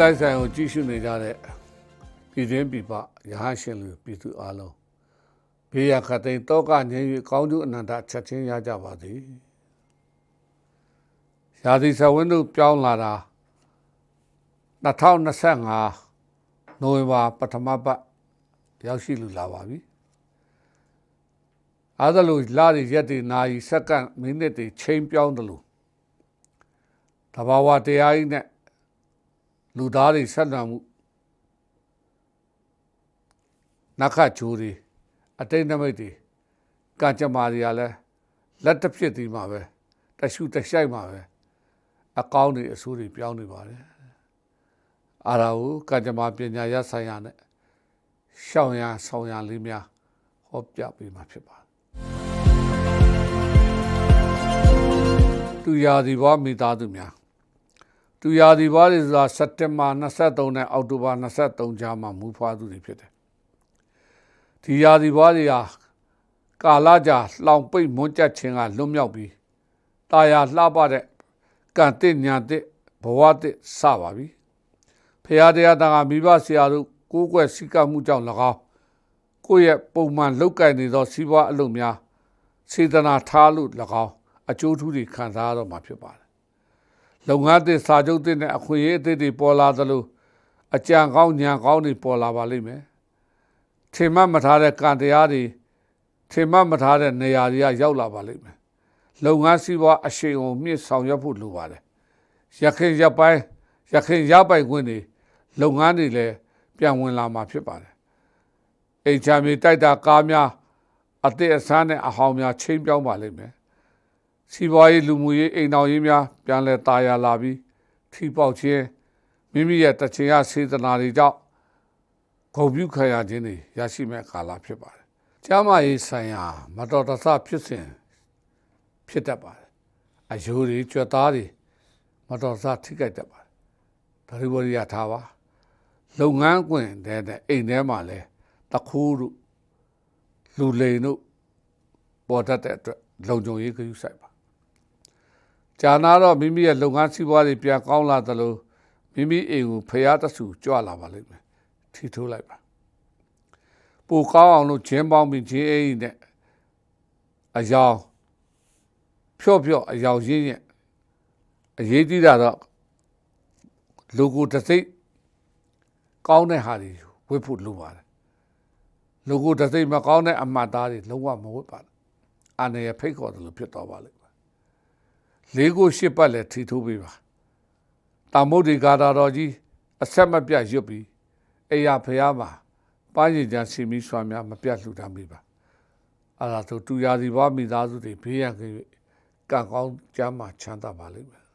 လိုက်ဆိုင်ကိုကြည့်ရှုနေကြတဲ့ပြည်တွင်းပြည်ပရဟန်းရှင်လူပြည်သူအလုံးဘေးရခတ်သိမ်းတောကငြိမ်း၍ကောင်းကျိုးအနန္တချက်ချင်းရကြပါသည်ရာသီဆဝင်းတို့ပြောင်းလာတာ2025နိုဝင်ဘာပထမပတ်ရောက်ရှိလူလာပါပြီအားသလိုလာရရက်တွေနာရီစက္ကန့်မိနစ်တွေချိန်ပြောင်းတယ်လို့တဘာဝတရားကြီးနဲ့ လူသားတွေဆက်နွယ်မှုနက္ခတ်ဂျိုးတွေအတိတ်နမိတ်တွေကံကြမ္မာတွေကလည်းလက်တစ်ဖြစ်ဒီမှာပဲတရှုတရှိုက်မှာပဲအကောင်းတွေအဆိုးတွေပြောင်းနေပါတယ်အာရာဟုကံကြမ္မာပညာရဆိုင်ရာနဲ့ရှောင်းရဆောင်းရလေးများဟောပြပေးမှာဖြစ်ပါတယ်သူရာဒီဘောမိသားစုများ သူရာဒီဘောတွေဆိုတာစက်တင်ဘာ23နဲ့အောက်တိုဘာ23ကြားမှာမူဖွားသူတွေဖြစ်တယ်ဒီရာဒီဘောတွေဟာကာလကြာလှောင်ပိတ်မွန်းကြက်ခြင်းကလွတ်မြောက်ပြီးတာယာလှပတဲ့ကံတစ်ညာတစ်ဘဝတစ်စပါပြီဖရာတရားတန်ခါမိဘဆရာတို့ကိုးကွယ်စိတ်ကမှုကြောင့်၎င်းကိုယ့်ရဲ့ပုံမှန်လောက်ကင်နေသောစီးပွားအလုပ်များစေတနာထားလို့၎င်းအကျိုးထူးတွေခံစားရတော့မှာဖြစ်ပါတယ် လုပ်ငန်းသစ်စာချုပ်သစ်နဲ့အခွင့်အရေးအသစ်တွေပေါ်လာသလိုအကြံကောင်းဉာဏ်ကောင်းတွေပေါ်လာပါလိမ့်မယ်ထင်မှတ်မထားတဲ့ကံတရားတွေထင်မှတ်မထားတဲ့နေရာတွေကရောက်လာပါလိမ့်မယ်လုပ်ငန်းစီးပွားအရှိန်ကိုမြင့်ဆောင်ရွက်ဖို့လိုပါတယ်ရခင်ရပိုင်းရခင်ရပိုင်ခွင့်တွေလုပ်ငန်းတွေလည်းပြန်ဝင်လာမှာဖြစ်ပါတယ်အိမ်ချမ်းမြေတိုက်တာကားများအသည့်အဆန်းနဲ့အဟောင်းများချိန်ပြောင်းပါလိမ့်မယ် စီးပွားရေးလူမှုရေးအိမ်တော်ရေးများပြန်လည်တာယာလာပြီးထိပေါက်ခြင်းမိမိရဲ့တချင်ရစေတနာတွေကြောင့်ဂုဏ်ပြုခံရခြင်းတွေရရှိမဲ့ကာလဖြစ်ပါတယ်။ကျမ်းမာရေးဆိုင်ရာမတော်တဆဖြစ်စဉ်ဖြစ်တတ်ပါတယ်။အယိုးတွေကြွက်သားတွေမတော်တဆထိခိုက်တတ်ပါတယ်။ဒါရီဝရိယထားပါ။လုပ်ငန်းခွင်တဲ့အိမ်ထဲမှာလဲတခိုးတို့လူလိန်တို့ပေါ်တတ်တဲ့အတွက်လုံခြုံရေးခရူးဆိုင်ပါ။ ဂျာနာတော့မိမိရဲ့လုပ်ငန်းစီးပွားတွေပြန်ကောင်းလာသလိုမိမိအိမ်ကိုဖျားတဆူကြွလာပါလိမ့်မယ်။ထီထိုးလိုက်ပါ။ပိုကောင်းအောင်လို့ဂျင်းပေါင်းပြီးဂျင်းအိမ်နဲ့အယောင်ဖြော့ဖြော့အယောင်ရင်းရဲ့အရေးကြီးတာတော့လူကိုတစ်စိတ်ကောင်းတဲ့ဟာတွေဝတ်ဖို့လိုပါတယ်လူကိုတစ်စိတ်မကောင်းတဲ့အမှတ်သားတွေလုံးဝမဝတ်ပါနဲ့အာနေရဖိတ်ခေါ်တယ်လို့ဖြစ်တော့ပါလိမ့်မယ် လေးကိုရှစ်ပတ်လည်းထီထိုးပေးပါတာမုတ်ဒီကာတာတော်ကြီးအဆက်မပြတ်ရွတ်ပြီးအေရဖျားမှာပန်းရည်ချမ်းစီမီစွာများမပြတ်လှူဒါန်းပေးပါအဲ့ဒါဆိုတူရာစီဘွားမိသားစုတွေဘေးရန်ကကံကောင်းကြမ်းမှချမ်းသာပါလိမ့်မယ်